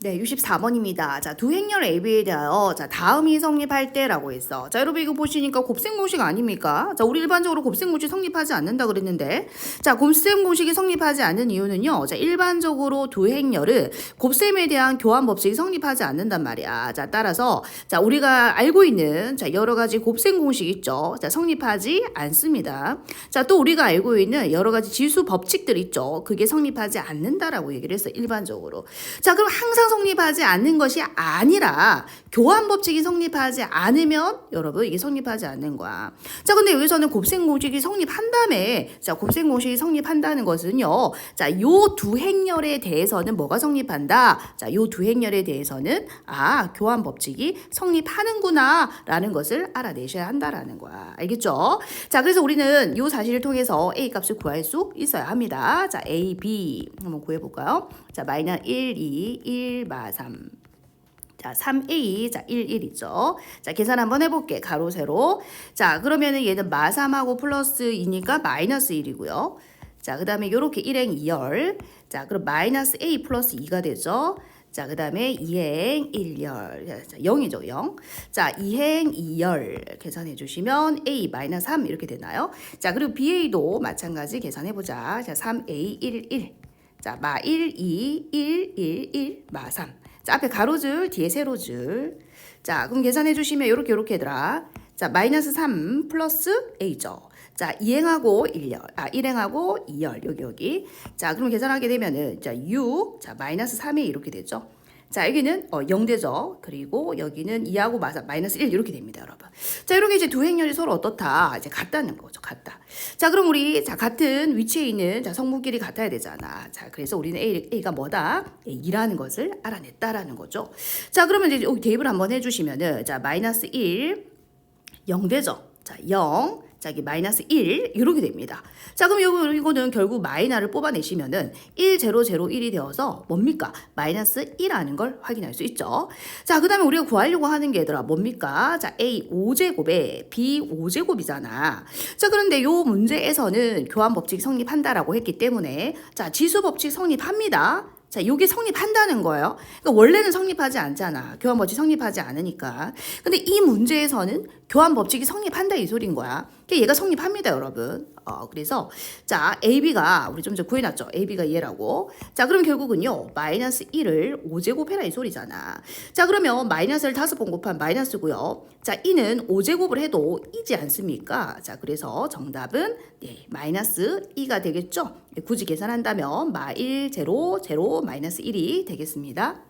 네, 64번입니다. 자, 두 행렬 AB에 대하여 자, 다음이 성립할 때라고 했어. 자, 여러분 이거 보시니까 곱셈 공식 아닙니까? 자, 우리 일반적으로 곱셈 공식 성립하지 않는다 그랬는데 자, 곱셈 공식이 성립하지 않는 이유는요. 자, 일반적으로 두 행렬은 곱셈에 대한 교환 법칙이 성립하지 않는단 말이야. 자, 따라서 자, 우리가 알고 있는 자, 여러 가지 곱셈 공식 있죠. 자, 성립하지 않습니다. 자, 또 우리가 알고 있는 여러 가지 지수 법칙들 있죠. 그게 성립하지 않는다라고 얘기를 했어. 일반적으로. 자, 그럼 항상 성립하지 않는 것이 아니라 교환 법칙이 성립하지 않으면 여러분 이게 성립하지 않는 거야. 자, 근데 여기서는 곱셈 공식이 성립한다음에 자, 곱셈 공식이 성립한다는 것은요. 자, 요 두 행렬에 대해서는 뭐가 성립한다? 자, 요 두 행렬에 대해서는 아, 교환 법칙이 성립하는구나라는 것을 알아내셔야 한다라는 거야. 알겠죠? 자, 그래서 우리는 요 사실을 통해서 a 값을 구할 수 있어야 합니다. 자, a, b 한번 구해 볼까요? 자, 마이너스 1, 2, 1, 마 3. 자, 3a, 자, 1, 1이죠. 자, 계산 한번 해볼게. 가로, 세로. 자, 그러면은 얘는 마 3하고 플러스 2니까 마이너스 1이고요. 자, 그 다음에 요렇게 1행 2열. 자, 그럼 마이너스 a 플러스 2가 되죠. 자, 그 다음에 2행 1열. 자, 0이죠, 0. 자, 2행 2열 계산해 주시면 a 마이너스 3 이렇게 되나요? 자, 그리고 ba도 마찬가지 계산해 보자. 자, 3a 1, 1. 자, 마 1, 2, 1, 1, 1, 마 3. 자, 앞에 가로줄, 뒤에 세로줄. 자, 그럼 계산해 주시면 이렇게 이렇게 얘들아. 자, 마이너스 3 플러스 a죠. 자, 2행하고 1열. 아, 1행하고 2열. 여기 여기. 자, 그럼 계산하게 되면은 자, 6. 자, 마이너스 3이 이렇게 되죠. 자, 여기는 어, 0되죠. 그리고 여기는 2하고 마사, 마이너스 1 이렇게 됩니다, 여러분. 자, 이렇게 이제 두 행렬이 서로 어떻다? 이제 같다는 거죠. 같다. 자, 그럼 우리 자, 같은 위치에 있는 자, 성분끼리 같아야 되잖아. 자, 그래서 우리는 A, A가 뭐다? 예, 2라는 것을 알아냈다라는 거죠. 자, 그러면 이제 여기 대입을 한번 해 주시면은 자, 마이너스 1 0되죠. 자, 0. 자, 여기 마이너스 1 이렇게 됩니다. 자, 그럼 요거 이거는 결국 마이너를 뽑아내시면은 1 0 0 1이 되어서 뭡니까? 마이너스 1라는 걸 확인할 수 있죠. 자, 그 다음에 우리가 구하려고 하는 게 얘들아 뭡니까? 자, a 5제곱에 b 5제곱이잖아. 자, 그런데 요 문제에서는 교환 법칙이 성립한다라고 했기 때문에 자, 지수 법칙 성립합니다. 자, 요게 성립한다는 거예요. 그러니까 원래는 성립하지 않잖아. 교환 법칙 성립하지 않으니까. 근데 이 문제에서는 교환 법칙이 성립한다 이 소린 거야. 그러니까 얘가 성립합니다, 여러분. 어, 그래서 자, AB가 우리 좀 전에 구해놨죠. AB가 얘라고. 자, 그럼 결국은요. 마이너스 1을 5제곱해라 이 소리잖아. 자, 그러면 마이너스를 다섯 번 곱한 마이너스고요. 자, 이는 5제곱을 해도 이지 않습니까? 자, 그래서 정답은 네, 마이너스 2가 되겠죠. 네, 굳이 계산한다면 마 1, 제로, 제로, 마이너스 1이 되겠습니다.